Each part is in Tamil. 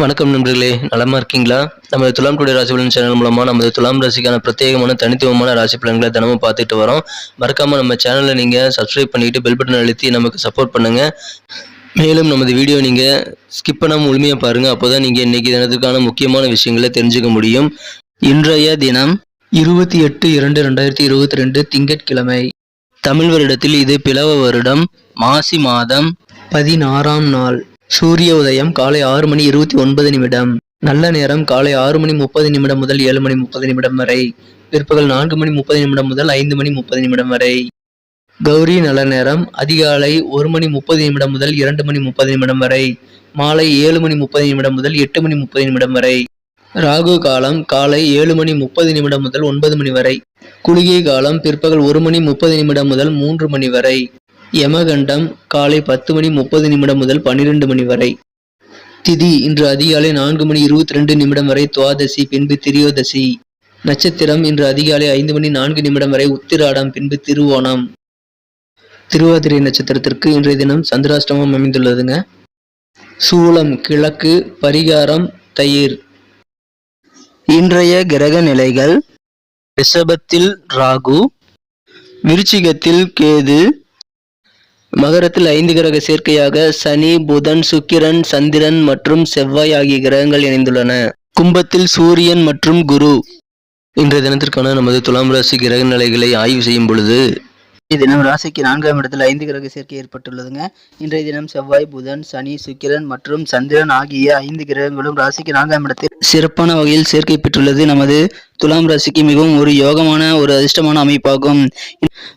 வணக்கம் நண்பர்களே நலமா இருக்கீங்களா? நம்ம துலாம் டுடே ராசி பலன் சேனல் மூலமா நமது துலாம் ராசிக்கான பிரத்யேகமான தனித்துவமான ராசி பலன்களை தினமும் பார்த்துட்டு வரோம். மறக்காம நம்ம சேனலை நீங்க சப்ஸ்கிரைப் பண்ணிட்டு பெல் பட்டன் அழுத்தி நமக்கு சப்போர்ட் பண்ணுங்க. மேலும் நமது வீடியோ நீங்க ஸ்கிப் பண்ணாமல் முழுமையா பாருங்க. அப்போதான் நீங்க இன்னைக்கு தினத்துக்கான முக்கியமான விஷயங்களை தெரிஞ்சுக்க முடியும். இன்றைய தினம் இருபத்தி எட்டு இரண்டு ரெண்டாயிரத்தி இருபத்தி ரெண்டு திங்கட்கிழமை. தமிழ் வருடத்தில் இது பிளவ வருடம். மாசி மாதம் பதினாறாம் நாள். சூரிய உதயம் காலை ஆறு மணி இருபத்தி ஒன்பது நிமிடம் நல்ல நேரம் காலை ஆறு மணி முப்பது நிமிடம் முதல் ஏழு மணி முப்பது நிமிடம் வரை பிற்பகல் நான்கு மணி முப்பது நிமிடம் முதல் ஐந்து மணி முப்பது நிமிடம் வரை கௌரி நல்ல நேரம் அதிகாலை ஒரு மணி முப்பது நிமிடம் முதல் இரண்டு மணி முப்பது நிமிடம் வரை மாலை ஏழு மணி முப்பது நிமிடம் முதல் எட்டு மணி முப்பது நிமிடம் வரை ராகு காலம் காலை ஏழு மணி முப்பது நிமிடம் முதல் ஒன்பது மணி வரை குளிகை காலம் பிற்பகல் ஒரு மணி முப்பது நிமிடம் முதல் மூன்று மணி வரை யமகண்டம் காலை பத்து மணி முப்பது நிமிடம் முதல் பன்னிரண்டு மணி வரை. திதி இன்று அதிகாலை நான்கு மணி இருபத்தி ரெண்டு நிமிடம் வரை துவாதசி பின்பு திரியோதசி. நட்சத்திரம் இன்று அதிகாலை ஐந்து மணி நான்கு நிமிடம் வரை உத்திராடம் பின்பு திருவோணம். திருவாதிரை நட்சத்திரத்திற்கு இன்றைய தினம் சந்திராஷ்டமம் அமைந்துள்ளதுங்க. சூலம் கிழக்கு பரிகாரம் தயிர். இன்றைய கிரக நிலைகள் ரிஷபத்தில் ராகு விருச்சிகத்தில் கேது மகரத்தில் ஐந்து கிரக சேர்க்கையாக சனி புதன் சுக்கிரன் சந்திரன் மற்றும் செவ்வாய் ஆகிய கிரகங்கள் இணைந்துள்ளன. கும்பத்தில் சூரியன் மற்றும் குரு. இன்றைய தினத்திற்கான நமது துலாம் ராசி கிரக நிலைகளை ஆய்வு செய்யும் பொழுது தினம் ராசிக்கு நான்காம் இடத்தில் ஐந்து கிரக சேர்க்கை ஏற்பட்டுள்ளதுங்க. இன்றைய தினம் செவ்வாய் புதன் சனி சுக்கிரன் மற்றும் சந்திரன் ஆகிய ஐந்து கிரகங்களும் ராசிக்கு நான்காம் இடத்தில் சிறப்பான வகையில் சேர்க்கை பெற்றுள்ளது. நமது துலாம் ராசிக்கு மிகவும் ஒரு யோகமான ஒரு அதிர்ஷ்டமான அமைப்பாகும்.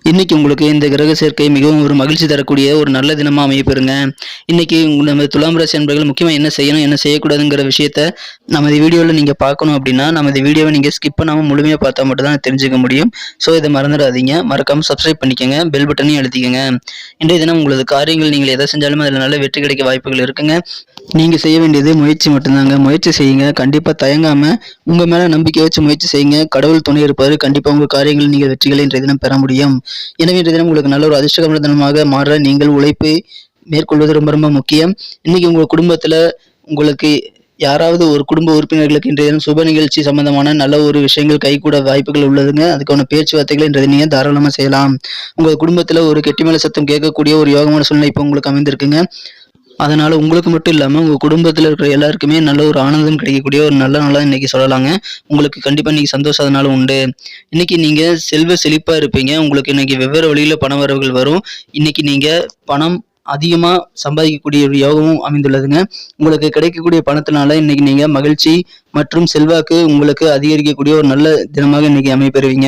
இன்னைக்கு உங்களுக்கு இந்த கிரக சேர்க்கை மிகவும் ஒரு மகிழ்ச்சி தரக்கூடிய ஒரு நல்ல தினமாக அமையப்பெறுங்க. இன்னைக்கு உங்க- நமது துலாம் ராசி நண்பர்கள் முக்கியமாக என்ன செய்யணும் என்ன செய்யக்கூடாதுங்கிற விஷயத்த நமது வீடியோவில் நீங்கள் பார்க்கணும் அப்படின்னா நமது வீடியோவை நீங்கள் ஸ்கிப் பண்ணாமல் முழுமையாக பார்த்தா மட்டும் தான் தெரிஞ்சுக்க முடியும். ஸோ இதை மறந்துடாதீங்க. மறக்காமல் சப்ஸ்கிரைப் பண்ணிக்கோங்க. பெல் பட்டனையும் அழுத்திக்கோங்க. இன்றைய தினம் உங்களது காரியங்கள் நீங்கள் எதை செஞ்சாலும் அதில் நல்ல வெற்றி கிடைக்க வாய்ப்புகள் இருக்குங்க. நீங்கள் செய்ய வேண்டியது முயற்சி மட்டும்தாங்க. முயற்சி செய்யுங்க. கண்டிப்பாக தயங்காமல் உங்கள் மேலே நம்பிக்கை வச்சு முயற்சி செய்யுங்க. கடவுள் துணை இருப்பார். கண்டிப்பாக உங்கள் காரியங்கள் நீங்கள் வெற்றிகளை இன்றைய தினம் பெற முடியும். எனவே இன்றைய தினம் உங்களுக்கு நல்ல ஒரு அதிர்ஷ்டகரமான தினமாக மாற நீங்கள் உழைப்பு மேற்கொள்வது ரொம்ப ரொம்ப முக்கியம். இன்றைக்கி உங்கள் குடும்பத்தில் உங்களுக்கு யாராவது ஒரு குடும்ப உறுப்பினர்களுக்கு இன்றைய தினம் சுப நிகழ்ச்சி சம்பந்தமான நல்ல ஒரு விஷயங்கள் கைகூட வாய்ப்புகள் உள்ளதுங்க. அதுக்கான பேச்சுவார்த்தைகளை இன்றைய நீங்கள் தாராளமாக செய்யலாம்? உங்கள் குடும்பத்தில் ஒரு கெட்டிமலை சத்தம் கேட்கக்கூடிய ஒரு யோகமான சூழ்நிலை இப்போ உங்களுக்கு அமைந்திருக்குங்க. அதனால் உங்களுக்கு மட்டும் இல்லாமல் உங்கள் குடும்பத்தில் இருக்கிற எல்லாருக்குமே நல்ல ஒரு ஆனந்தம் கிடைக்கக்கூடிய ஒரு நல்ல நாளாக இன்றைக்கி சொல்லலாங்க. உங்களுக்கு கண்டிப்பாக இன்றைக்கி சந்தோஷம் அதனால் உண்டு. இன்னைக்கு நீங்கள் செல்வ செழிப்பாக இருப்பீங்க. உங்களுக்கு இன்றைக்கி வெவ்வேறு வழியில் பண வரவுகள் வரும். இன்றைக்கி நீங்கள் பணம் அதிகமாக சம்பாதிக்கக்கூடிய ஒரு யோகமும் அமைந்துள்ளதுங்க. உங்களுக்கு கிடைக்கக்கூடிய பணத்தினால இன்னைக்கு நீங்கள் மகிழ்ச்சி மற்றும் செல்வாக்கு உங்களுக்கு அதிகரிக்கக்கூடிய ஒரு நல்ல தினமாக இன்னைக்கு அமைப்பெறுவீங்க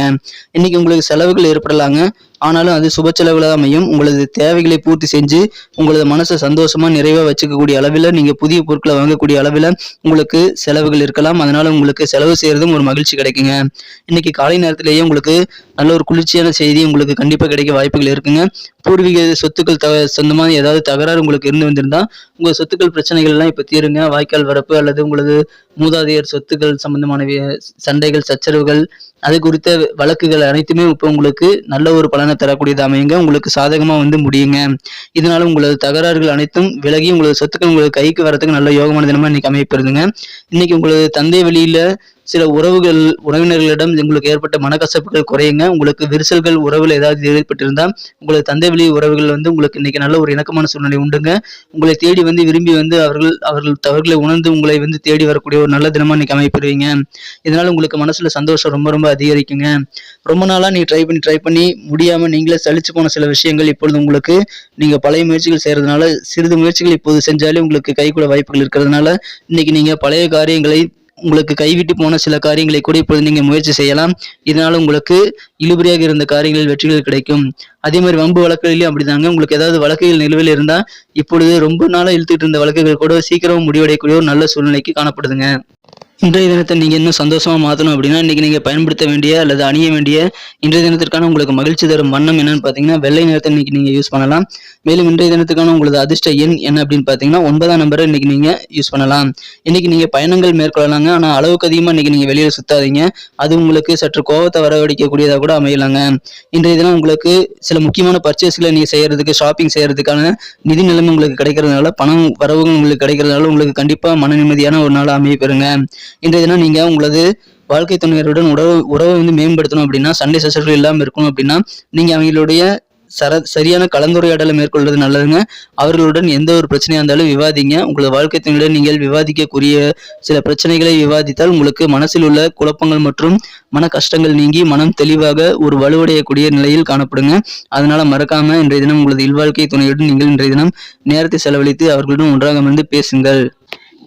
இன்னைக்கு உங்களுக்கு செலவுகள் ஏற்படலாங்க. ஆனாலும் அது சுப செலவுல அமையும். உங்களது தேவைகளை பூர்த்தி செஞ்சு உங்களது மனசை சந்தோஷமா நிறைவா வச்சுக்கக்கூடிய அளவில் நீங்க புதிய பொருட்களை வாங்கக்கூடிய அளவில் உங்களுக்கு செலவுகள் இருக்கலாம். அதனால உங்களுக்கு செலவு செய்யறதும் ஒரு மகிழ்ச்சி கிடைக்குங்க. இன்னைக்கு காலை நேரத்திலேயே உங்களுக்கு நல்ல ஒரு குளிர்ச்சியான செய்தி உங்களுக்கு கண்டிப்பா கிடைக்க வாய்ப்புகள் இருக்குங்க. பூர்வீக சொத்துக்கள் த சொந்தமாக ஏதாவது தகராறு உங்களுக்கு இருந்து வந்திருந்தா உங்கள் சொத்துக்கள் பிரச்சனைகள் எல்லாம் தீருங்க. வாய்க்கால் வரப்பு அல்லது உங்களது மூதாதையர் சொத்துக்கள் சம்பந்தமான சண்டைகள் சச்சரவுகள் அது குறித்த வழக்குகள் அனைத்துமே இப்போ உங்களுக்கு நல்ல ஒரு பலனை தரக்கூடியது அமையுங்க. உங்களுக்கு சாதகமா வந்து முடியுங்க. இதனால உங்களது தகராறுகள் அனைத்தும் விலகி உங்களது சொத்துக்கள் உங்களுக்கு கைக்கு வரதுக்கு நல்ல யோகமான தினமாக இன்னைக்கு அமையப்பெறுதுங்க இன்னைக்கு உங்களது தந்தை வெளியில சில உறவுகள் உறவினர்களிடம் உங்களுக்கு ஏற்பட்ட மனக்கசப்புகள் குறையுங்க. உங்களுக்கு விரிசல்கள் உறவில் ஏதாவது ஏற்பட்டிருந்தால் உங்களுக்கு தந்தை வழி உறவுகள் வந்து உங்களுக்கு இன்னைக்கு நல்ல ஒரு இணக்கமான சூழ்நிலை உண்டுங்க. உங்களை தேடி வந்து விரும்பி வந்து அவர்கள் அவர்கள் தவறுகளை உணர்ந்து உங்களை வந்து தேடி வரக்கூடிய ஒரு நல்ல தினமாக இன்னைக்கு அமைப்பிடுவீங்க. இதனால உங்களுக்கு மனசுல சந்தோஷம் ரொம்ப ரொம்ப அதிகரிக்குங்க. ரொம்ப நாளாக நீ ட்ரை பண்ணி ட்ரை பண்ணி முடியாமல் நீங்களே சலிச்சு போன சில விஷயங்கள் இப்பொழுது உங்களுக்கு நீங்கள் பழைய முயற்சிகள் செய்கிறதுனால சிறிது முயற்சிகள் இப்போது செஞ்சாலே உங்களுக்கு கைகூட வாய்ப்புகள் இருக்கிறதுனால இன்னைக்கு நீங்கள் பழைய காரியங்களை உங்களுக்கு கைவிட்டு போன சில காரியங்களை கூட இப்பொழுது நீங்கள் முயற்சி செய்யலாம். இதனால உங்களுக்கு இழுபறியாக இருந்த காரியங்களில் வெற்றிகள் கிடைக்கும். அதே மாதிரி வம்பு வழக்குகளிலும் அப்படிதாங்க. உங்களுக்கு ஏதாவது வழக்குகள் நிலுவையில் இருந்தால் இப்பொழுது ரொம்ப நாளாக இழுத்துட்டு இருந்த வழக்குகள் கூட சீக்கிரம் முடிவடையக்கூடிய ஒரு நல்ல சூழ்நிலைக்கு காணப்படுதுங்க. இன்றைய தினத்தை நீங்கள் இன்னும் சந்தோஷமாக மாற்றணும் அப்படின்னா இன்றைக்கி நீங்கள் பயன்படுத்த வேண்டிய அல்லது அணிய வேண்டிய இன்றைய தினத்திற்கான உங்களுக்கு மகிழ்ச்சி தரும் வண்ணம் என்னன்னு பார்த்தீங்கன்னா வெள்ளை நிறத்தை இன்னைக்கு நீங்கள் யூஸ் பண்ணலாம். மேலும் இன்றைய தினத்துக்கான உங்களது அதிர்ஷ்ட எண் என்ன அப்படின்னு பார்த்தீங்கன்னா ஒன்பதாம் நம்பரை இன்னைக்கு நீங்கள் யூஸ் பண்ணலாம். இன்னைக்கு நீங்கள் பயணங்கள் மேற்கொள்ளலாங்க. ஆனால் அளவுக்கு அதிகமாக இன்னைக்கு நீங்கள் வெளியில் சுத்தாதீங்க. அது உங்களுக்கு சற்று கோபத்தை வரவழைக்கக்கூடியதாக கூட அமையலாங்க. இன்றைய தினம் உங்களுக்கு சில முக்கியமான பர்ச்சேஸ்களை நீங்கள் செய்யறதுக்கு ஷாப்பிங் செய்யறதுக்கான நிதி நிலைமை உங்களுக்கு கிடைக்கிறதுனால பணம் வரவுகள் உங்களுக்கு கிடைக்கிறதுனால உங்களுக்கு கண்டிப்பாக மன நிம்மதியான ஒரு நாள் அமைய பெறுங்க. இன்றைய தினம் நீங்கள் உங்களது வாழ்க்கை துணையருடன் உறவு உறவை வந்து மேம்படுத்தணும் அப்படின்னா சண்டை சசர்கள் இல்லாமல் இருக்கணும் அப்படின்னா நீங்கள் அவங்களுடைய சர சரியான கலந்துரையாடலை மேற்கொள்வது நல்லதுங்க. அவர்களுடன் எந்த ஒரு பிரச்சனையாக இருந்தாலும் விவாதிங்க. உங்களது வாழ்க்கை துணையுடன் நீங்கள் விவாதிக்கக்கூடிய சில பிரச்சனைகளை விவாதித்தால் உங்களுக்கு மனசில் உள்ள குழப்பங்கள் மற்றும் மன கஷ்டங்கள் நீங்கி மனம் தெளிவாக ஒரு வலுவடையக்கூடிய நிலையில் காணப்படுங்க. அதனால மறக்காம இன்றைய தினம் உங்களது இல்வாழ்க்கை துணையுடன் நீங்கள் இன்றைய தினம் நேரத்தை செலவழித்து அவர்களுடன் ஒன்றாக வந்து பேசுங்கள்.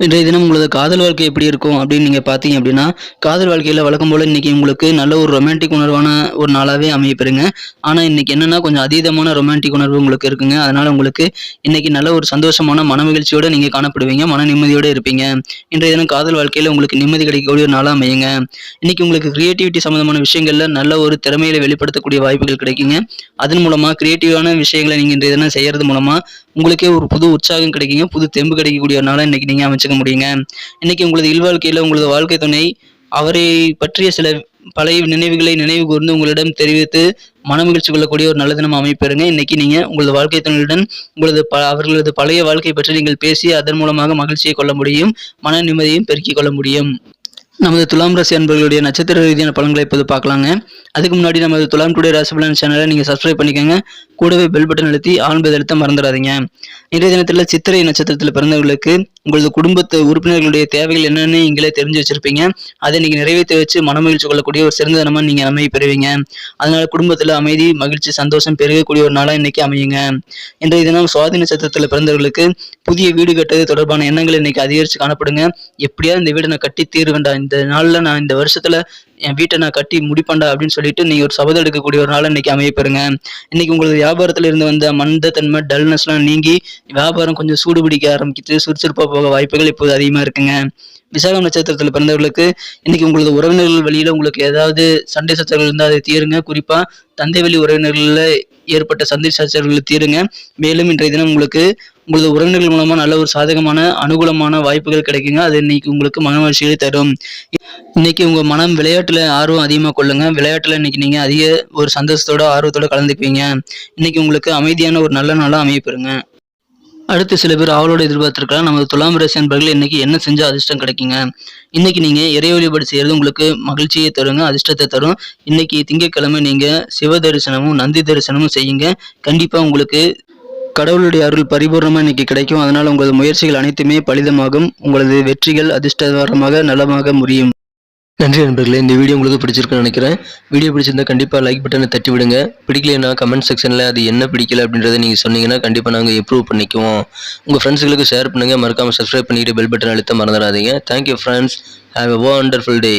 இன்றைய தினம் உங்களது காதல் வாழ்க்கை எப்படி இருக்கும் அப்படின்னு நீங்கள் பார்த்தீங்க அப்படின்னா காதல் வாழ்க்கையில் வழக்கம் போல் இன்னைக்கு உங்களுக்கு நல்ல ஒரு ரொமான்டிக் உணர்வான ஒரு நாளாகவே அமைய பெறுங்க ஆனால் இன்னைக்கு என்னன்னா கொஞ்சம் அதீதமான ரொமான்டிக் உணர்வு உங்களுக்கு இருக்குங்க. அதனால உங்களுக்கு இன்னைக்கு நல்ல ஒரு சந்தோஷமான மன மகிழ்ச்சியோட நீங்கள் காணப்படுவீங்க மன நிம்மதியோடு இருப்பீங்க. இன்றைய தினம் காதல் வாழ்க்கையில் உங்களுக்கு நிம்மதி கிடைக்கக்கூடிய ஒரு நாளாக அமையுங்க. இன்னைக்கு உங்களுக்கு கிரியேட்டிவிட்டி சம்மந்தமான விஷயங்களில் நல்ல ஒரு திறமையில வெளிப்படுத்தக்கூடிய வாய்ப்புகள் கிடைக்குங்க. அதன் மூலமாக கிரியேட்டிவான விஷயங்களை நீங்கள் இன்றைய தினம் செய்யறது மூலமாக உங்களுக்கே ஒரு புது உற்சாகம் கிடைக்குங்க. புது தெம்பு கிடைக்கக்கூடிய நாளை இன்னைக்கு நீங்கள் அமைச்சுக்க முடியுங்க. இன்னைக்கு உங்களது இல்வாழ்க்கையில் உங்களது வாழ்க்கை துணை அவரை பற்றிய சில பழைய நினைவுகளை நினைவு கூர்ந்து உங்களிடம் தெரிவித்து மனமகிழ்ச்சி கொள்ளக்கூடிய ஒரு நல்ல தினம் அமைப்பெறுங்க. இன்னைக்கு நீங்க உங்களது வாழ்க்கை துணையுடன் உங்களது ப அவர்களது பழைய வாழ்க்கை பற்றி நீங்கள் பேசி அதன் மூலமாக மகிழ்ச்சியை கொள்ள முடியும் மன நிம்மதியும் பெருக்கிக் கொள்ள முடியும். நமது துலாம் ராசி அன்பர்களுடைய நட்சத்திர ரீதியான பலன்களை இப்போது பார்க்கலாங்க. அதுக்கு முன்னாடி நமது துலாம் டுடே ராசி பலன் சேனலை நீங்கள் சப்ஸ்கிரைப் பண்ணிக்கோங்க. கூடவே பெல் பட்டன் அழுத்தி ஆன் அழுத்த மறந்துடாதீங்க. இன்றைய தினத்தில் சித்திரை நட்சத்திரத்தில் பிறந்தவர்களுக்கு உங்களது குடும்பத்து உறுப்பினர்களுடைய தேவைகள் என்னன்னு நீங்களே தெரிஞ்சு வச்சிருப்பீங்க. அதை நீங்க நிறைவேற்றி வச்சு மனமகிழ்ச்சி கொள்ளக்கூடிய ஒரு சிறந்த தினமாக நீங்க அமைதி பெறுவீங்க. அதனால குடும்பத்துல அமைதி மகிழ்ச்சி சந்தோஷம் பெருகக்கூடிய ஒரு நாளா இன்னைக்கு அமையுங்க. இன்றைய தினம் சுவாதி நட்சத்திரத்தில் பிறந்தவர்களுக்கு புதிய வீடு கட்டுறது தொடர்பான எண்ணங்கள் இன்னைக்கு அதிகரிச்சு காணப்படுங்க. எப்படியா இந்த வீடு நான் கட்டி தீருவேண்டா. இந்த நாளில் நான் இந்த வருஷத்துல என் வீட்டை நான் கட்டி முடிப்பேன்டா அப்படின்னு சொல்லிட்டு நீங்கள் ஒரு சபதம் எடுக்கக்கூடிய ஒரு நாள் இன்னைக்கு அமைய பெறுங்க. இன்னைக்கு உங்களுக்கு வியாபாரத்துல இருந்து வந்த மந்தத்தன்மை டல்னஸ்லாம் நீங்கி வியாபாரம் கொஞ்சம் சூடு பிடிக்க சுறுசுறுப்பாக சுறுசுறுப்பா போக வாய்ப்புகள் இப்போது அதிகமா இருக்குங்க. விசாகம் நட்சத்திரத்தில் பிறந்தவர்களுக்கு இன்னைக்கு உங்களது உறவினர்கள் வழியில் உங்களுக்கு ஏதாவது சண்டை சச்சரவுகள் இருந்தால் அதை தீருங்க. குறிப்பாக தந்தை வழி உறவினர்களில் ஏற்பட்ட சந்தை சச்சரவுகளை தீருங்க. மேலும் இன்றைய தினம் உங்களுக்கு உங்களது உறவினர்கள் மூலமாக நல்ல ஒரு சாதகமான அனுகூலமான வாய்ப்புகள் கிடைக்குங்க. அது இன்னைக்கு உங்களுக்கு மன மகிழ்ச்சிகளை தரும். இன்னைக்கு உங்க மனம் விளையாட்டுல ஆர்வம் அதிகமாக கொள்ளுங்க. விளையாட்டுல இன்னைக்கு நீங்க அதிக ஒரு சந்தோஷத்தோட ஆர்வத்தோட கலந்துப்பீங்க இன்னைக்கு உங்களுக்கு அமைதியான ஒரு நல்ல நாளாக அமைய பெறுங்க. அடுத்து சில பேர் அவளோட எதிர்பார்த்திருக்கலாம். நமது துலாம் ராசி அன்பர்கள் இன்னைக்கு என்ன செஞ்சால் அதிர்ஷ்டம் கிடைக்குங்க? இன்னைக்கு நீங்க இறை வழிபாடு செய்யறது உங்களுக்கு மகிழ்ச்சியை தருங்க அதிர்ஷ்டத்தை தரும். இன்னைக்கு திங்கட்கிழமை நீங்க சிவ தரிசனமும் நந்தி தரிசனமும் செய்யுங்க. கண்டிப்பா உங்களுக்கு கடவுளுடைய அருள் பரிபூர்ணமாக இன்னைக்கு கிடைக்கும். அதனால் உங்களது முயற்சிகள் அனைத்துமே பலிதமாகும். உங்களது வெற்றிகள் அதிர்ஷ்டகரமாக நலமாக முடியும். நன்றி நண்பர்களே இந்த வீடியோ உங்களுக்கு பிடிச்சிருக்குன்னு நினைக்கிறேன். வீடியோ பிடிச்சிருந்தா கண்டிப்பாக லைக் பட்டனை தட்டி விடுங்க. பிடிக்கலன்னா கமெண்ட் செக்ஷனில் அது என்ன பிடிக்கல அப்படின்றத நீங்கள் சொன்னீங்கன்னா கண்டிப்பாக நாங்கள் இம்ப்ரூவ் பண்ணிக்குவோம். உங்கள் ஃப்ரெண்ட்ஸுகளுக்கு ஷேர் பண்ணுங்கள் மறக்காமல் சப்ஸ்கிரைப் பண்ணிட்டு பெல் பட்டன் அழுத்த மறந்துடாதீங்க. Thank you friends have a wonderful day